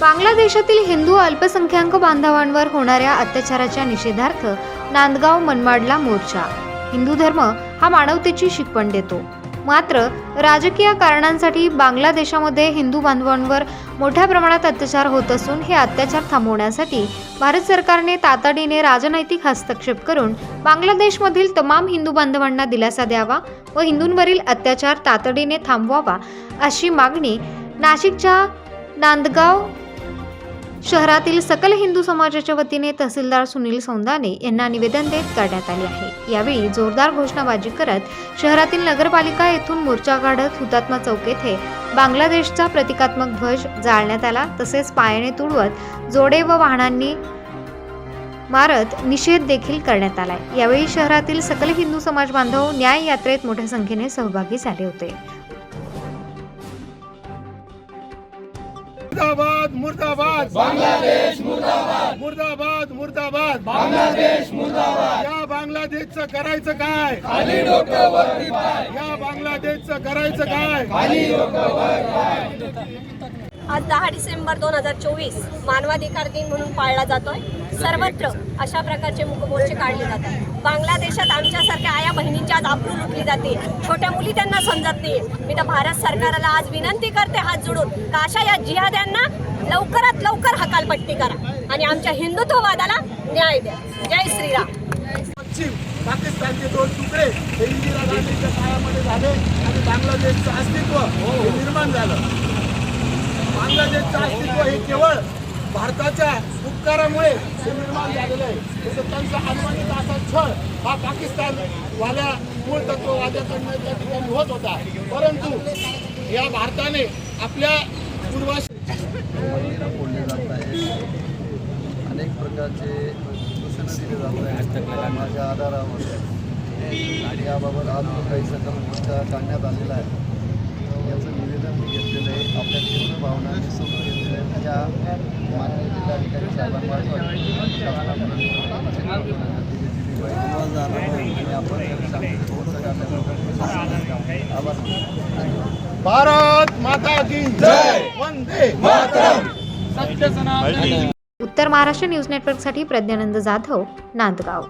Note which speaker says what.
Speaker 1: बांगलादेशातील हिंदू अल्पसंख्याक बांधवांवर होणाऱ्या अत्याचाराच्या निषेधार्थ नांदगाव मनमाडला मोर्चा. हिंदू धर्म हा मानवतेची शिकवण देतो. मात्र राजकीय कारणांसाठी बांगलादेशामध्ये हिंदू बांधवांवर मोठ्या प्रमाणात अत्याचार होत असून हे अत्याचार थांबवण्यासाठी भारत सरकारने तातडीने राजनैतिक हस्तक्षेप करून बांगलादेशमधील तमाम हिंदू बांधवांना दिलासा द्यावा व हिंदूंवरील अत्याचार तातडीने थांबवावा अशी मागणी नाशिकच्या नांदगाव शहरातील सकल हिंदू समाजाच्या वतीने तहसीलदार सुनील सौंदाने यांना निवेदन देत करण्यात आले आहे. यावेळी जोरदार घोषणाबाजी करत शहरातील नगरपालिका येथून मोर्चा काढत हुतात्मा चौक येथे बांगलादेशचा प्रतिकात्मक ध्वज जाळण्यात आला. तसेच पायाने तुडवत जोडे व वाहनांनी मारत निषेध देखील करण्यात आलाय. यावेळी शहरातील सकल हिंदू समाज बांधव न्याय यात्रेत मोठ्या संख्येने सहभागी झाले होते.
Speaker 2: मुर्दाबाद मुर्दाबाद. बांगलादेश मुर्दाबाद. मुर्दाबाद मुर्दाबाद. बांगलादेश मुर्दाबाद. या बांगलादेशचं करायचं काय? खाली डोकं वरती पाय. या बांगलादेशचं करायचं काय? खाली
Speaker 3: आज दहा डिसेंबर दोन हजार चोवीस मानवाधिकार दिन म्हणून पाळला जातोय. सर्वत्र अशा प्रकारचे मुखमोर्चे काढले जातात. बांगलादेशात आमच्यासारख्या आया बहिणींची आज आबरू लुटली जाते. छोट्या मुली त्यांना समजत नाही. मी तर भारत सरकारला आज विनंती करते हात जोडून का अशा या जिहाद्यांना लवकरात लवकर हकालपट्टी करा आणि आमच्या हिंदुत्ववादाला न्याय द्या. जय श्रीराम.
Speaker 2: पश्चिम पाकिस्तानचे दोन तुकडे हे इंदिरा गांधीच्या काळामध्ये झाले आणि बांगलादेशचं अस्तित्व हे निर्माण झालं. बांगलादेशचं अस्तित्व हे केवळ भारताच्या अधिकारामुळे हे निर्माण झालेलं आहे. तसं त्यांचा अनुमानित असा छळ हा पाकिस्तानवाल्या मूळ तत्ववाद्याकडनं त्या ठिकाणी होत होता. परंतु या भारताने आपल्या पूर्वाश
Speaker 4: फोडले जात अनेक प्रकारचे दिले जात माझ्या आधारावर आणि याबाबत आज जो काही सकल काढण्यात आलेला आहे याचं निवेदन मी घेतलेलं आहे. आपल्या तीव्र भावना मी समोर घेतलेल्या आहेत त्या माननीय जिल्हाधिकारी साहेबांमार्फत शासनाकडून आणि आपण या शांततेत मोर्चा काढण्याचा आभार मानतो.
Speaker 2: भारत माता की जय। वंदे मातरम। सत्य सनातन
Speaker 1: उत्तर महाराष्ट्र न्यूज नेटवर्कसाठी प्रज्ञानंद जाधव नांदगाव.